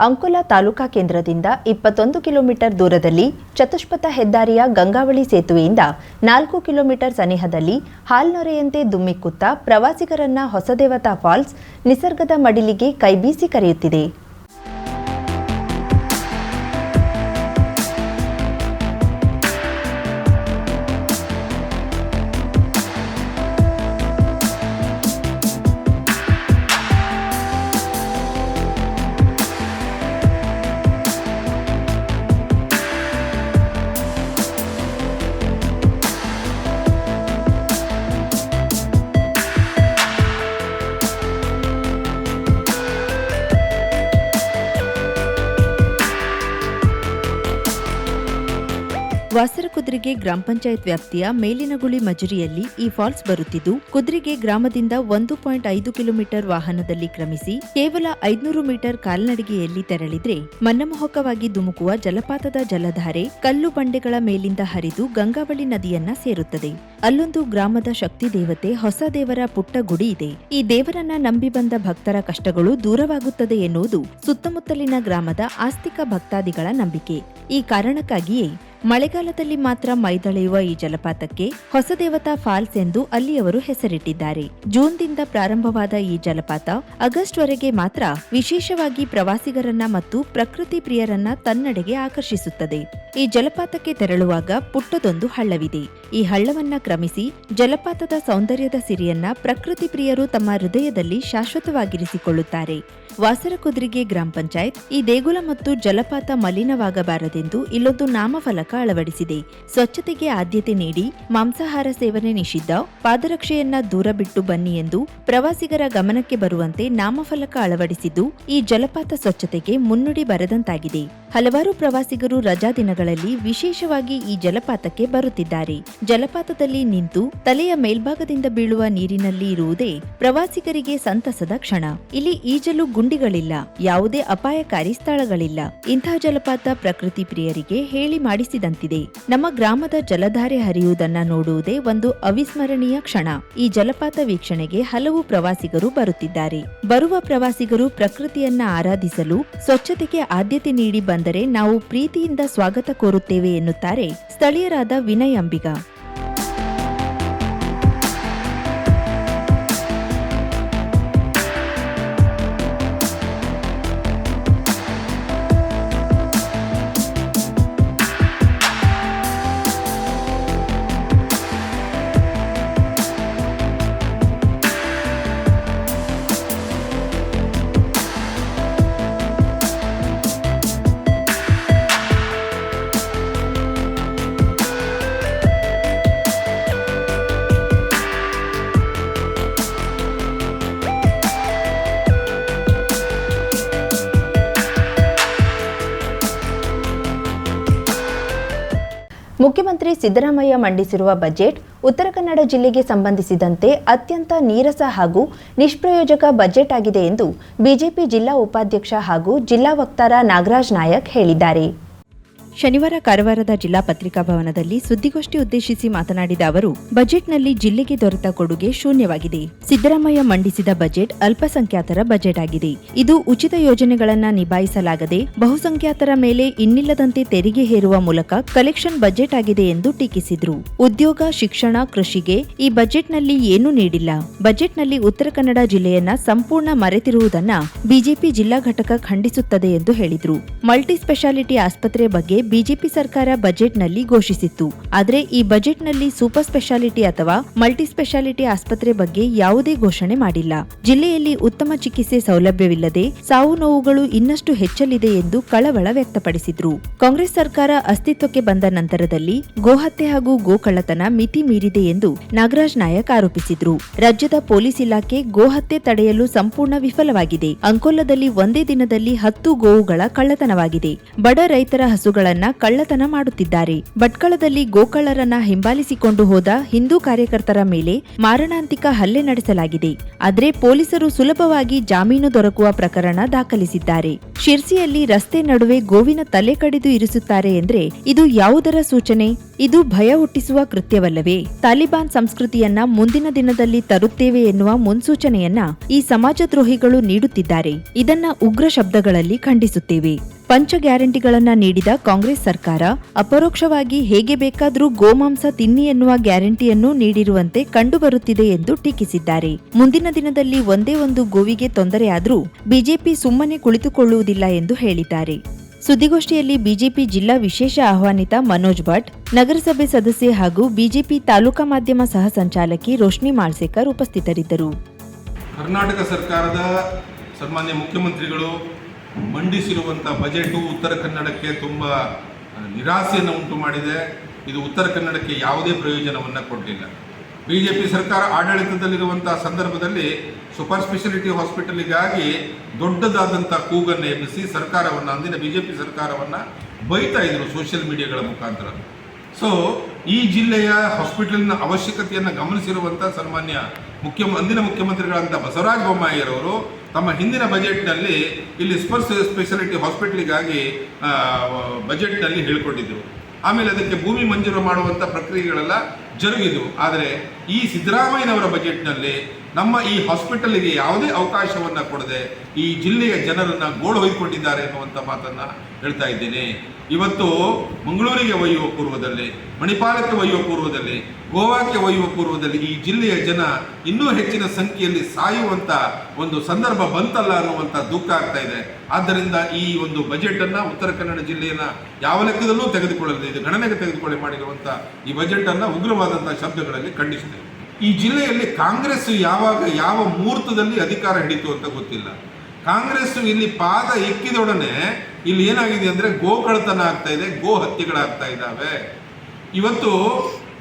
ಅಂಕೋಲಾ ತಾಲೂಕಾ ಕೇಂದ್ರದಿಂದ ಇಪ್ಪತ್ತೊಂದು ಕಿಲೋಮೀಟರ್ ದೂರದಲ್ಲಿ ಚತುಷ್ಪಥ ಹೆದ್ದಾರಿಯ ಗಂಗಾವಳಿ ಸೇತುವೆಯಿಂದ ನಾಲ್ಕು ಕಿಲೋಮೀಟರ್ ಸನಿಹದಲ್ಲಿ ಹಾಲ್ನೊರೆಯಂತೆ ದುಮ್ಮಿಕ್ಕುತ್ತಾ ಪ್ರವಾಸಿಗರನ್ನ ಹೊಸದೇವತಾ ಫಾಲ್ಸ್ ನಿಸರ್ಗದ ಮಡಿಲಿಗೆ ಕೈಬೀಸಿ ಕರೆಯುತ್ತಿದೆ. ವಾಸರಕುದ್ರಿಗೆ ಗ್ರಾಮ ಪಂಚಾಯತ್ ವ್ಯಾಪ್ತಿಯ ಮೇಲಿನಗುಳಿ ಮಜುರಿಯಲ್ಲಿ ಈ ಫಾಲ್ಸ್ ಬರುತ್ತಿದ್ದು, ಕುದ್ರಿಗೆ ಗ್ರಾಮದಿಂದ ಒಂದು ಪಾಯಿಂಟ್ ಐದು ಕಿಲೋಮೀಟರ್ ವಾಹನದಲ್ಲಿ ಕ್ರಮಿಸಿ ಕೇವಲ ಐದುನೂರು ಮೀಟರ್ ಕಾಲ್ನಡಿಗೆಯಲ್ಲಿ ತೆರಳಿದ್ರೆ ಮನ್ನಮೋಹಕವಾಗಿ ಧುಮುಕುವ ಜಲಪಾತದ ಜಲಧಾರೆ ಕಲ್ಲು ಬಂಡೆಗಳ ಮೇಲಿಂದ ಹರಿದು ಗಂಗಾವಳಿ ನದಿಯನ್ನ ಸೇರುತ್ತದೆ. ಅಲ್ಲೊಂದು ಗ್ರಾಮದ ಶಕ್ತಿ ದೇವತೆ, ಹೊಸ ದೇವರ ಪುಟ್ಟ ಗುಡಿ ಇದೆ. ಈ ದೇವರನ್ನ ನಂಬಿ ಬಂದ ಭಕ್ತರ ಕಷ್ಟಗಳು ದೂರವಾಗುತ್ತದೆ ಎನ್ನುವುದು ಸುತ್ತಮುತ್ತಲಿನ ಗ್ರಾಮದ ಆಸ್ತಿಕ ಭಕ್ತಾದಿಗಳ ನಂಬಿಕೆ. ಈ ಕಾರಣಕ್ಕಾಗಿಯೇ ಮಳೆಗಾಲದಲ್ಲಿ ಮಾತ್ರ ಮೈದಳೆಯುವ ಈ ಜಲಪಾತಕ್ಕೆ ಹೊಸದೇವತಾ ಫಾಲ್ಸ್ ಎಂದು ಅಲ್ಲಿಯವರು ಹೆಸರಿಟ್ಟಿದ್ದಾರೆ. ಜೂನ್ದಿಂದ ಪ್ರಾರಂಭವಾದ ಈ ಜಲಪಾತ ಆಗಸ್ಟ್ ವರೆಗೆ ಮಾತ್ರ ವಿಶೇಷವಾಗಿ ಪ್ರವಾಸಿಗರನ್ನ ಮತ್ತು ಪ್ರಕೃತಿ ಪ್ರಿಯರನ್ನ ತನ್ನಡೆಗೆ ಆಕರ್ಷಿಸುತ್ತದೆ. ಈ ಜಲಪಾತಕ್ಕೆ ತೆರಳುವಾಗ ಪುಟ್ಟದೊಂದು ಹಳ್ಳವಿದೆ. ಈ ಹಳ್ಳವನ್ನ ಕ್ರಮಿಸಿ ಜಲಪಾತದ ಸೌಂದರ್ಯದ ಸಿರಿಯನ್ನ ಪ್ರಕೃತಿ ಪ್ರಿಯರು ತಮ್ಮ ಹೃದಯದಲ್ಲಿ ಶಾಶ್ವತವಾಗಿರಿಸಿಕೊಳ್ಳುತ್ತಾರೆ. ವಾಸರಕುದ್ರಿಗೆ ಗ್ರಾಮ ಪಂಚಾಯತ್ ಈ ದೇಗುಲ ಮತ್ತು ಜಲಪಾತ ಮಲಿನವಾಗಬಾರದೆಂದು ಇಲ್ಲೊಂದು ನಾಮಫಲಕ ಅಳವಡಿಸಿದೆ. ಸ್ವಚ್ಛತೆಗೆ ಆದ್ಯತೆ ನೀಡಿ ಮಾಂಸಾಹಾರ ಸೇವನೆ ನಿಷಿದ್ಧ, ಪಾದರಕ್ಷೆಯನ್ನ ದೂರ ಬಿಟ್ಟು ಬನ್ನಿ ಎಂದು ಪ್ರವಾಸಿಗರ ಗಮನಕ್ಕೆ ಬರುವಂತೆ ನಾಮಫಲಕ ಅಳವಡಿಸಿದ್ದು ಈ ಜಲಪಾತ ಸ್ವಚ್ಛತೆಗೆ ಮುನ್ನುಡಿ ಬರೆದಂತಾಗಿದೆ. ಹಲವಾರು ಪ್ರವಾಸಿಗರು ರಜಾ ದಿನಗಳಲ್ಲಿ ವಿಶೇಷವಾಗಿ ಈ ಜಲಪಾತಕ್ಕೆ ಬರುತ್ತಿದ್ದಾರೆ. ಜಲಪಾತದಲ್ಲಿ ನಿಂತು ತಲೆಯ ಮೇಲ್ಭಾಗದಿಂದ ಬೀಳುವ ನೀರಿನಲ್ಲಿ ಇರುವುದೇ ಪ್ರವಾಸಿಗರಿಗೆ ಸಂತಸದ ಕ್ಷಣ. ಇಲ್ಲಿ ಈಜಲು ಗುಂಡಿಗಳಿಲ್ಲ. ಯಾವುದೇ ಅಪಾಯಕಾರಿ ಸ್ಥಳಗಳಿಲ್ಲ. ಇಂತಹ ಜಲಪಾತ ಪ್ರಕೃತಿ ಪ್ರಿಯರಿಗೆ ಹೇಳಿ ಮಾಡಿಸಿದಂತಿದೆ. ನಮ್ಮ ಗ್ರಾಮದ ಜಲಧಾರೆ ಹರಿಯುವುದನ್ನ ನೋಡುವುದೇ ಒಂದು ಅವಿಸ್ಮರಣೀಯ ಕ್ಷಣ. ಈ ಜಲಪಾತ ವೀಕ್ಷಣೆಗೆ ಹಲವು ಪ್ರವಾಸಿಗರು ಬರುತ್ತಿದ್ದಾರೆ. ಬರುವ ಪ್ರವಾಸಿಗರು ಪ್ರಕೃತಿಯನ್ನ ಆರಾಧಿಸಲು, ಸ್ವಚ್ಛತೆಗೆ ಆದ್ಯತೆ ನೀಡಿ ಬಂದರೆ ನಾವು ಪ್ರೀತಿಯಿಂದ ಸ್ವಾಗತ ಕೋರುತ್ತೇವೆ ಎನ್ನುತ್ತಾರೆ ಸ್ಥಳೀಯರಾದ ವಿನಯ್ ಅಂಬಿಗ. ಮುಖ್ಯಮಂತ್ರಿ ಸಿದ್ದರಾಮಯ್ಯ ಮಂಡಿಸಿರುವ ಬಜೆಟ್ ಉತ್ತರ ಕನ್ನಡ ಜಿಲ್ಲೆಗೆ ಸಂಬಂಧಿಸಿದಂತೆ ಅತ್ಯಂತ ನೀರಸ ಹಾಗೂ ನಿಷ್ಪ್ರಯೋಜಕ ಬಜೆಟ್ ಆಗಿದೆ ಎಂದು ಬಿಜೆಪಿ ಜಿಲ್ಲಾ ಉಪಾಧ್ಯಕ್ಷ ಹಾಗೂ ಜಿಲ್ಲಾ ವಕ್ತಾರ ನಾಗರಾಜ್ ನಾಯಕ್ ಹೇಳಿದ್ದಾರೆ. ಶನಿವಾರ ಕಾರವಾರದ ಜಿಲ್ಲಾ ಪತ್ರಿಕಾ ಭವನದಲ್ಲಿ ಸುದ್ದಿಗೋಷ್ಠಿ ಉದ್ದೇಶಿಸಿ ಮಾತನಾಡಿದ ಅವರು, ಬಜೆಟ್ನಲ್ಲಿ ಜಿಲ್ಲೆಗೆ ದೊರೆತ ಕೊಡುಗೆ ಶೂನ್ಯವಾಗಿದೆ. ಸಿದ್ದರಾಮಯ್ಯ ಮಂಡಿಸಿದ ಬಜೆಟ್ ಅಲ್ಪಸಂಖ್ಯಾತರ ಬಜೆಟ್ ಆಗಿದೆ. ಇದು ಉಚಿತ ಯೋಜನೆಗಳನ್ನ ನಿಭಾಯಿಸಲಾಗದೆ, ಬಹುಸಂಖ್ಯಾತರ ಮೇಲೆ ಇನ್ನಿಲ್ಲದಂತೆ ತೆರಿಗೆ ಹೇರುವ ಮೂಲಕ ಕಲೆಕ್ಷನ್ ಬಜೆಟ್ ಆಗಿದೆ ಎಂದು ಟೀಕಿಸಿದ್ರು. ಉದ್ಯೋಗ, ಶಿಕ್ಷಣ, ಕೃಷಿಗೆ ಈ ಬಜೆಟ್ನಲ್ಲಿ ಏನೂ ನೀಡಿಲ್ಲ. ಬಜೆಟ್ನಲ್ಲಿ ಉತ್ತರ ಕನ್ನಡ ಜಿಲ್ಲೆಯನ್ನ ಸಂಪೂರ್ಣ ಮರೆತಿರುವುದನ್ನ ಬಿಜೆಪಿ ಜಿಲ್ಲಾ ಘಟಕ ಖಂಡಿಸುತ್ತದೆ ಎಂದು ಹೇಳಿದ್ರು. ಮಲ್ಟಿ ಸ್ಪೆಷಾಲಿಟಿ ಆಸ್ಪತ್ರೆ ಬಗ್ಗೆ ಬಿಜೆಪಿ ಸರ್ಕಾರ ಬಜೆಟ್ನಲ್ಲಿ ಘೋಷಿಸಿತ್ತು. ಆದರೆ ಈ ಬಜೆಟ್ನಲ್ಲಿ ಸೂಪರ್ ಸ್ಪೆಷಾಲಿಟಿ ಅಥವಾ ಮಲ್ಟಿ ಸ್ಪೆಷಾಲಿಟಿ ಆಸ್ಪತ್ರೆ ಬಗ್ಗೆ ಯಾವುದೇ ಘೋಷಣೆ ಮಾಡಿಲ್ಲ. ಜಿಲ್ಲೆಯಲ್ಲಿ ಉತ್ತಮ ಚಿಕಿತ್ಸೆ ಸೌಲಭ್ಯವಿಲ್ಲದೆ ಸಾವು ನೋವುಗಳು ಇನ್ನಷ್ಟು ಹೆಚ್ಚಲಿದೆ ಎಂದು ಕಳವಳ ವ್ಯಕ್ತಪಡಿಸಿದ್ರು. ಕಾಂಗ್ರೆಸ್ ಸರ್ಕಾರ ಅಸ್ತಿತ್ವಕ್ಕೆ ಬಂದ ನಂತರದಲ್ಲಿ ಗೋಹತ್ಯೆ ಹಾಗೂ ಗೋಕಳ್ಳತನ ಮಿತಿ ಮೀರಿದೆ ಎಂದು ನಾಗರಾಜ್ ನಾಯಕ್ ಆರೋಪಿಸಿದ್ರು. ರಾಜ್ಯದ ಪೊಲೀಸ್ ಇಲಾಖೆ ಗೋಹತ್ಯೆ ತಡೆಯಲು ಸಂಪೂರ್ಣ ವಿಫಲವಾಗಿದೆ. ಅಂಕೋಲದಲ್ಲಿ ಒಂದೇ ದಿನದಲ್ಲಿ ಹತ್ತು ಗೋವುಗಳ ಕಳ್ಳತನವಾಗಿದೆ. ಬಡ ರೈತರ ಹಸುಗಳ ಗೋವುಗಳನ್ನ ಕಳ್ಳತನ ಮಾಡುತ್ತಿದ್ದಾರೆ. ಭಟ್ಕಳದಲ್ಲಿ ಗೋಕಳ್ಳರನ್ನ ಹಿಂಬಾಲಿಸಿಕೊಂಡು ಹೋದ ಹಿಂದೂ ಕಾರ್ಯಕರ್ತರ ಮೇಲೆ ಮಾರಣಾಂತಿಕ ಹಲ್ಲೆ ನಡೆಸಲಾಗಿದೆ. ಆದರೆ ಪೊಲೀಸರು ಸುಲಭವಾಗಿ ಜಾಮೀನು ದೊರಕುವ ಪ್ರಕರಣ ದಾಖಲಿಸಿದ್ದಾರೆ. ಶಿರ್ಸಿಯಲ್ಲಿ ರಸ್ತೆ ನಡುವೆ ಗೋವಿನ ತಲೆ ಕಡಿದು ಇರಿಸುತ್ತಾರೆ ಎಂದ್ರೆ ಇದು ಯಾವುದರ ಸೂಚನೆ? ಇದು ಭಯ ಹುಟ್ಟಿಸುವ ಕೃತ್ಯವಲ್ಲವೇ? ತಾಲಿಬಾನ್ ಸಂಸ್ಕೃತಿಯನ್ನ ಮುಂದಿನ ದಿನದಲ್ಲಿ ತರುತ್ತೇವೆ ಎನ್ನುವ ಮುನ್ಸೂಚನೆಯನ್ನ ಈ ಸಮಾಜದ್ರೋಹಿಗಳು ನೀಡುತ್ತಿದ್ದಾರೆ. ಇದನ್ನ ಉಗ್ರ ಶಬ್ದಗಳಲ್ಲಿ ಖಂಡಿಸುತ್ತೇವೆ. ಪಂಚ ಗ್ಯಾರಂಟಿಗಳನ್ನ ನೀಡಿದ ಕಾಂಗ್ರೆಸ್ ಸರ್ಕಾರ ಅಪರೋಕ್ಷವಾಗಿ ಹೇಗೆ ಬೇಕಾದರೂ ಗೋಮಾಂಸ ತಿನ್ನಿ ಎನ್ನುವ ಗ್ಯಾರಂಟಿಯನ್ನು ನೀಡಿರುವಂತೆ ಕಂಡುಬರುತ್ತಿದೆ ಎಂದು ಟೀಕಿಸಿದ್ದಾರೆ. ಮುಂದಿನ ದಿನದಲ್ಲಿ ಒಂದೇ ಒಂದು ಗೋವಿಗೆ ತೊಂದರೆಯಾದರೂ ಬಿಜೆಪಿ ಸುಮ್ಮನೆ ಕುಳಿತುಕೊಳ್ಳುವುದಿಲ್ಲ ಎಂದು ಹೇಳಿದ್ದಾರೆ. ಸುದ್ದಿಗೋಷ್ಠಿಯಲ್ಲಿ ಬಿಜೆಪಿ ಜಿಲ್ಲಾ ವಿಶೇಷ ಆಹ್ವಾನಿತ ಮನೋಜ್ ಭಟ್, ನಗರಸಭೆ ಸದಸ್ಯೆ ಹಾಗೂ ಬಿಜೆಪಿ ತಾಲೂಕಾ ಮಾಧ್ಯಮ ಸಹ ಸಂಚಾಲಕಿ ರೋಶ್ನಿ ಮಾಳ್ಸೇಕರ್ ಉಪಸ್ಥಿತರಿದ್ದರು. ಕರ್ನಾಟಕ ಸರ್ಕಾರದ ಸನ್ಮಾನ್ಯ ಮುಖ್ಯಮಂತ್ರಿಗಳು ಮಂಡಿಸಿರುವಂಥ ಬಜೆಟು ಉತ್ತರ ಕನ್ನಡಕ್ಕೆ ತುಂಬ ನಿರಾಸೆಯನ್ನು ಉಂಟು ಮಾಡಿದೆ. ಇದು ಉತ್ತರ ಕನ್ನಡಕ್ಕೆ ಯಾವುದೇ ಪ್ರಯೋಜನವನ್ನು ಕೊಟ್ಟಿಲ್ಲ ಬಿ ಜೆ ಪಿ ಸರ್ಕಾರ ಆಡಳಿತದಲ್ಲಿರುವಂಥ ಸಂದರ್ಭದಲ್ಲಿ ಸೂಪರ್ ಸ್ಪೆಷಾಲಿಟಿ ಹಾಸ್ಪಿಟಲಿಗಾಗಿ ದೊಡ್ಡದಾದಂಥ ಕೂಗನ್ನು ಎಬ್ಬಿಸಿ ಸರ್ಕಾರವನ್ನು, ಅಂದಿನ ಬಿ ಜೆ ಪಿ ಸರ್ಕಾರವನ್ನು ಬೈತಾ ಇದ್ರು ಸೋಷಿಯಲ್ ಮೀಡಿಯಾಗಳ ಮುಖಾಂತರ. ಸೊ ಈ ಜಿಲ್ಲೆಯ ಹಾಸ್ಪಿಟಲ್ನ ಅವಶ್ಯಕತೆಯನ್ನು ಗಮನಿಸಿರುವಂಥ ಸನ್ಮಾನ್ಯ ಮುಖ್ಯ ಅಂದಿನ ಮುಖ್ಯಮಂತ್ರಿಗಳಂತ ಬಸವರಾಜ ಬೊಮ್ಮಾಯಿರವರು ತಮ್ಮ ಹಿಂದಿನ ಬಜೆಟ್ನಲ್ಲಿ ಇಲ್ಲಿ ಸ್ಪರ್ಸ್ ಸ್ಪೆಷಾಲಿಟಿ ಹಾಸ್ಪಿಟ್ಲಿಗಾಗಿ ಬಜೆಟ್ನಲ್ಲಿ ಹೇಳಿಕೊಂಡಿದ್ದರು ಆಮೇಲೆ ಅದಕ್ಕೆ ಭೂಮಿ ಮಂಜೂರು ಮಾಡುವಂಥ ಪ್ರಕ್ರಿಯೆಗಳೆಲ್ಲ ಜರುಗಿದವು. ಆದರೆ ಈ ಸಿದ್ದರಾಮಯ್ಯನವರ ಬಜೆಟ್ನಲ್ಲಿ ನಮ್ಮ ಈ ಹಾಸ್ಪಿಟಲ್ಗೆ ಯಾವುದೇ ಅವಕಾಶವನ್ನು ಕೊಡದೆ ಈ ಜಿಲ್ಲೆಯ ಜನರನ್ನು ಗೋಳು ಹೊಯ್ಕೊಂಡಿದ್ದಾರೆ ಎನ್ನುವಂಥ ಮಾತನ್ನು ಹೇಳ್ತಾ ಇದ್ದೇನೆ. ಇವತ್ತು ಮಂಗಳೂರಿಗೆ ಒಯ್ಯುವ ಪೂರ್ವದಲ್ಲಿ, ಮಣಿಪಾಲಕ್ಕೆ ಒಯ್ಯುವ ಪೂರ್ವದಲ್ಲಿ, ಗೋವಾಕ್ಕೆ ಒಯ್ಯುವ ಪೂರ್ವದಲ್ಲಿ ಈ ಜಿಲ್ಲೆಯ ಜನ ಇನ್ನೂ ಹೆಚ್ಚಿನ ಸಂಖ್ಯೆಯಲ್ಲಿ ಸಾಯುವಂತ ಒಂದು ಸಂದರ್ಭ ಬಂತಲ್ಲ ಅನ್ನುವಂಥ ದುಃಖ ಆಗ್ತಾ ಇದೆ. ಆದ್ದರಿಂದ ಈ ಒಂದು ಬಜೆಟ್ ಅನ್ನ ಉತ್ತರ ಕನ್ನಡ ಜಿಲ್ಲೆಯನ್ನ ಯಾವ ಲೆಕ್ಕದಲ್ಲೂ ತೆಗೆದುಕೊಳ್ಳಲಿದೆ, ಇದು ಗಣನೆಗೆ ತೆಗೆದುಕೊಳ್ಳಿ ಮಾಡಿರುವಂತ ಈ ಬಜೆಟ್ ಅನ್ನ ಉಗ್ರವಾದಂತಹ ಶಬ್ದಗಳಲ್ಲಿ ಖಂಡಿಸಿದೆ ಈ ಜಿಲ್ಲೆಯಲ್ಲಿ ಕಾಂಗ್ರೆಸ್ ಯಾವಾಗ, ಯಾವ ಮುಹೂರ್ತದಲ್ಲಿ ಅಧಿಕಾರ ಹಿಡಿತು ಅಂತ ಗೊತ್ತಿಲ್ಲ. ಕಾಂಗ್ರೆಸ್ ಇಲ್ಲಿ ಪಾದ ಇಕ್ಕಿದೊಡನೆ ಇಲ್ಲಿ ಏನಾಗಿದೆ ಅಂದ್ರೆ ಗೋ ಕಳತನ ಆಗ್ತಾ ಇದೆ, ಗೋ ಹತ್ಯೆಗಳಾಗ್ತಾ ಇದ್ದಾವೆ. ಇವತ್ತು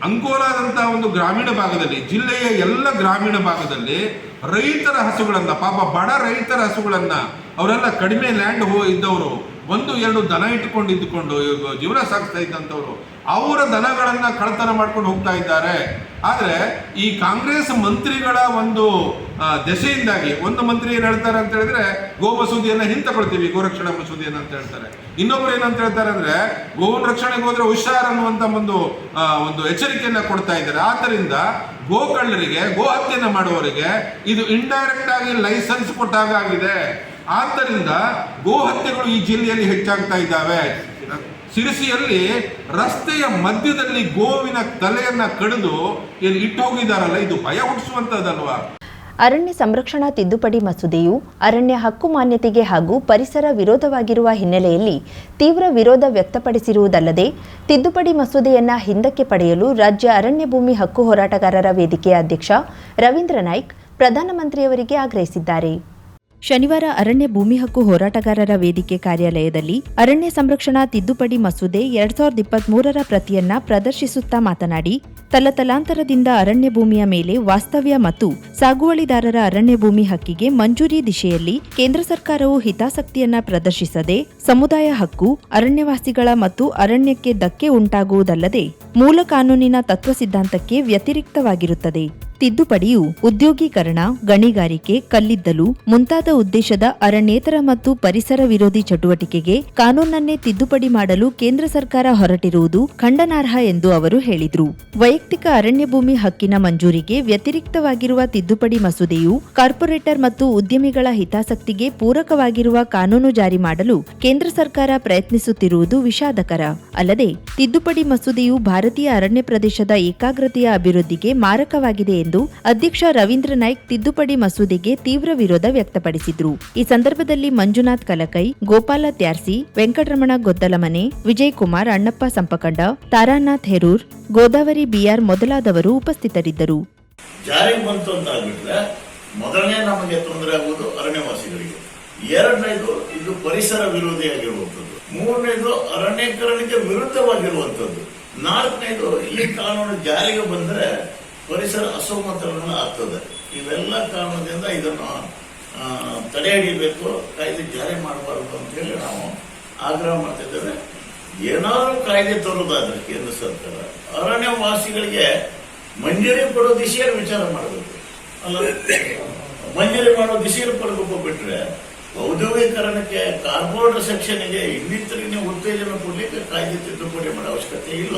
ಅಂಕೋಲಾದಂತಹ ಒಂದು ಗ್ರಾಮೀಣ ಭಾಗದಲ್ಲಿ, ಜಿಲ್ಲೆಯ ಎಲ್ಲ ಗ್ರಾಮೀಣ ಭಾಗದಲ್ಲಿ ರೈತರ ಹಸುಗಳನ್ನ, ಪಾಪ ಬಡ ರೈತರ ಹಸುಗಳನ್ನ, ಅವರೆಲ್ಲ ಕಡಿಮೆ ಲ್ಯಾಂಡ್ ಹೋ ಇದ್ದವರು ಒಂದು ಎರಡು ದನ ಇಟ್ಟುಕೊಂಡು ಇದ್ದುಕೊಂಡು ಜೀವನ ಸಾಗಿಸ್ತಾ ಇದ್ದಂಥವ್ರು, ಅವರ ದನಗಳನ್ನು ಕಳತನ ಮಾಡ್ಕೊಂಡು ಹೋಗ್ತಾ ಇದ್ದಾರೆ. ಆದರೆ ಈ ಕಾಂಗ್ರೆಸ್ ಮಂತ್ರಿಗಳ ಒಂದು ದೆಸೆಯಿಂದಾಗಿ, ಒಂದು ಮಂತ್ರಿ ಏನು ಹೇಳ್ತಾರೆ ಅಂತ ಹೇಳಿದ್ರೆ, ಗೋ ಮಸೂದಿಯನ್ನು ಹಿಂತಕೊಳ್ತೀವಿ ಗೋರಕ್ಷಣಾ ಮಸೂದಿಯನ್ನು ಅಂತ ಹೇಳ್ತಾರೆ. ಇನ್ನೊಬ್ರು ಏನಂತ ಹೇಳ್ತಾರೆ ಅಂದರೆ ಗೋವನ್ ರಕ್ಷಣೆಗೆ ಹೋದ್ರೆ ಹುಷಾರ್ ಅನ್ನುವಂಥ ಒಂದು ಒಂದು ಎಚ್ಚರಿಕೆಯನ್ನು ಕೊಡ್ತಾ ಇದ್ದಾರೆ. ಆದ್ದರಿಂದ ಗೋಕಳ್ಳರಿಗೆ ಗೋ ಹತ್ಯೆಯನ್ನು ಮಾಡುವವರಿಗೆ ಇದು ಇಂಡೈರೆಕ್ಟ್ ಆಗಿ ಲೈಸೆನ್ಸ್ ಕೊಟ್ಟಾಗ ಆಗಿದೆ. ಆದ್ದರಿಂದ ಗೋಹತ್ಯೆಗಳು ಈ ಜಿಲ್ಲೆಯಲ್ಲಿ ಹೆಚ್ಚಾಗ್ತಾ ಇದ್ದಾವೆ. ಸಿರಿಸಿಯಲ್ಲಿ ರಸ್ತೆಯ ಮಧ್ಯದಲ್ಲಿ ಗೋವಿನ ತಲೆಯನ್ನ ಕಡಿದು ಇಲ್ಲಿ ಇಟ್ಟು ಹೋಗಿದ್ದಾರಲ್ಲ, ಇದು ಭಯ ಹುಟ್ಟಿಸುವಂತದ್ದಲ್ವಾ ಅರಣ್ಯ ಸಂರಕ್ಷಣಾ ತಿದ್ದುಪಡಿ ಮಸೂದೆಯು ಅರಣ್ಯ ಹಕ್ಕು ಮಾನ್ಯತೆಗೆ ಹಾಗೂ ಪರಿಸರ ವಿರೋಧವಾಗಿರುವ ಹಿನ್ನೆಲೆಯಲ್ಲಿ ತೀವ್ರ ವಿರೋಧ ವ್ಯಕ್ತಪಡಿಸಿರುವುದಲ್ಲದೆ, ತಿದ್ದುಪಡಿ ಮಸೂದೆಯನ್ನು ಹಿಂದಕ್ಕೆ ಪಡೆಯಲು ರಾಜ್ಯ ಅರಣ್ಯ ಭೂಮಿ ಹಕ್ಕು ಹೋರಾಟಗಾರರ ವೇದಿಕೆಯ ಅಧ್ಯಕ್ಷ ರವೀಂದ್ರ ನಾಯ್ಕ್ ಪ್ರಧಾನಮಂತ್ರಿಯವರಿಗೆ ಆಗ್ರಹಿಸಿದ್ದಾರೆ. ಶನಿವಾರ ಅರಣ್ಯ ಭೂಮಿ ಹಕ್ಕು ಹೋರಾಟಗಾರರ ವೇದಿಕೆ ಕಾರ್ಯಾಲಯದಲ್ಲಿ ಅರಣ್ಯ ಸಂರಕ್ಷಣಾ ತಿದ್ದುಪಡಿ ಮಸೂದೆ ಎರಡ್ ಸಾವಿರದ ಇಪ್ಪತ್ಮೂರರ ಪ್ರತಿಯನ್ನ ಪ್ರದರ್ಶಿಸುತ್ತಾ ಮಾತನಾಡಿ, ತಲತಲಾಂತರದಿಂದ ಅರಣ್ಯ ಭೂಮಿಯ ಮೇಲೆ ವಾಸ್ತವ್ಯ ಮತ್ತು ಸಾಗುವಳಿದಾರರ ಅರಣ್ಯ ಭೂಮಿ ಹಕ್ಕಿಗೆ ಮಂಜೂರಿ ದಿಶೆಯಲ್ಲಿ ಕೇಂದ್ರ ಸರ್ಕಾರವು ಹಿತಾಸಕ್ತಿಯನ್ನ ಪ್ರದರ್ಶಿಸದೆ, ಸಮುದಾಯ ಹಕ್ಕು, ಅರಣ್ಯವಾಸಿಗಳ ಮತ್ತು ಅರಣ್ಯಕ್ಕೆ ಧಕ್ಕೆ ಉಂಟಾಗುವುದಲ್ಲದೆ, ಮೂಲ ಕಾನೂನಿನ ತತ್ವ ಸಿದ್ಧಾಂತಕ್ಕೆ ವ್ಯತಿರಿಕ್ತವಾಗಿರುತ್ತದೆ. ತಿದ್ದುಪಡಿಯು ಉದ್ಯೋಗೀಕರಣ, ಗಣಿಗಾರಿಕೆ, ಕಲ್ಲಿದ್ದಲು ಮುಂತಾದ ಉದ್ದೇಶದ ಅರಣ್ಯೇತರ ಮತ್ತು ಪರಿಸರ ವಿರೋಧಿ ಚಟುವಟಿಕೆಗೆ ಕಾನೂನನ್ನೇ ತಿದ್ದುಪಡಿ ಮಾಡಲು ಕೇಂದ್ರ ಸರ್ಕಾರ ಹೊರಟಿರುವುದು ಖಂಡನಾರ್ಹ ಎಂದು ಅವರು ಹೇಳಿದರು. ವೈಯಕ್ತಿಕ ಅರಣ್ಯ ಭೂಮಿ ಹಕ್ಕಿನ ಮಂಜೂರಿಗೆ ವ್ಯತಿರಿಕ್ತವಾಗಿರುವ ತಿದ್ದುಪಡಿ ಮಸೂದೆಯು ಕಾರ್ಪೊರೇಟರ್ ಮತ್ತು ಉದ್ಯಮಿಗಳ ಹಿತಾಸಕ್ತಿಗೆ ಪೂರಕವಾಗಿರುವ ಕಾನೂನು ಜಾರಿ ಮಾಡಲು ಕೇಂದ್ರ ಸರ್ಕಾರ ಪ್ರಯತ್ನಿಸುತ್ತಿರುವುದು ವಿಷಾದಕರ. ಅಲ್ಲದೆ, ತಿದ್ದುಪಡಿ ಮಸೂದೆಯು ಭಾರತೀಯ ಅರಣ್ಯ ಪ್ರದೇಶದ ಏಕಾಗ್ರತೆಯ ಅಭಿವೃದ್ಧಿಗೆ ಮಾರಕವಾಗಿದೆ ಎಂದು ಅಧ್ಯಕ್ಷ ರವೀಂದ್ರ ನಾಯ್ಕ್ ತಿದ್ದುಪಡಿ ಮಸೂದೆಗೆ ತೀವ್ರ ವಿರೋಧ ವ್ಯಕ್ತಪಡಿಸಿದ್ರು. ಈ ಸಂದರ್ಭದಲ್ಲಿ ಮಂಜುನಾಥ್ ಕಲಕೈ, ಗೋಪಾಲ ತ್ಯಾರ್ಸಿ, ವೆಂಕಟರಮಣ ಗೊದ್ದಲಮನೆ ವಿಜಯ್ ಕುಮಾರ್ ಅಣ್ಣಪ್ಪ ಸಂಪಕಂಡ, ತಾರಾನಾಥ್ ಹೆರೂರ್, ಗೋದಾವರಿ ಬಿಆರ್ ಮೊದಲಾದವರು ಉಪಸ್ಥಿತರಿದ್ದರು. ಜಾರಿಗೆ ಬಂತು ಅಂತ ಆಗ್ಬಿಟ್ರೆ ಮೊದಲನೇ ನಮಗೆ ತೊಂದರೆ ಆಗುವುದು ಅರಣ್ಯವಾಸಿಗಳಿಗೆ. ಎರಡನೇದು ಇದು ಪರಿಸರ ವಿರೋಧಿಯಾಗಿರುವಂಥದ್ದು ಮೂರನೇದು ಅರಣ್ಯಕರಣಕ್ಕೆ ವಿರುದ್ಧವಾಗಿರುವಂಥದ್ದು. ನಾಲ್ಕನೇದು ಈ ಕಾನೂನು ಜಾರಿಗೆ ಬಂದ್ರೆ ಪರಿಸರ ಅಸಮತೋಲನ ಆಗ್ತದೆ. ಇವೆಲ್ಲ ಕಾರಣದಿಂದ ಇದನ್ನು ತಡೆ ಹಿಡಿಬೇಕು ಕಾಯ್ದೆ ಜಾರಿ ಮಾಡಬಾರದು ಅಂತ ಹೇಳಿ ನಾವು ಆಗ್ರಹ ಮಾಡ್ತಿದ್ದೇವೆ. ಏನಾದರೂ ಕಾಯ್ದೆ ತರೋದಾದ್ರೆ ಕೇಂದ್ರ ಸರ್ಕಾರ, ಅರಣ್ಯವಾಸಿಗಳಿಗೆ ಮಂಜೂರಿ ಕೊಡೋ ದಿಶೆಯಲ್ಲಿ ವಿಚಾರ ಮಾಡಬೇಕು. ಅಲ್ಲ, ಮಂಜೂರಿ ಮಾಡೋ ದಿಶೆಯಲ್ಲಿ ಪಡ್ಬೇಕು ಬಿಟ್ರೆ ಔದ್ಯೋಗೀಕರಣಕ್ಕೆ ಕಾರ್ಪೊರೇಟ್ ಸೆಕ್ಷನ್ಗೆ ಇನ್ನಿತರಿಗೆ ಉತ್ತೇಜನ ಕೊಡ್ಲಿಕ್ಕೆ ಕಾಯ್ದೆ ತಿದ್ದುಪಡಿ ಮಾಡೋ ಅವಶ್ಯಕತೆ ಇಲ್ಲ.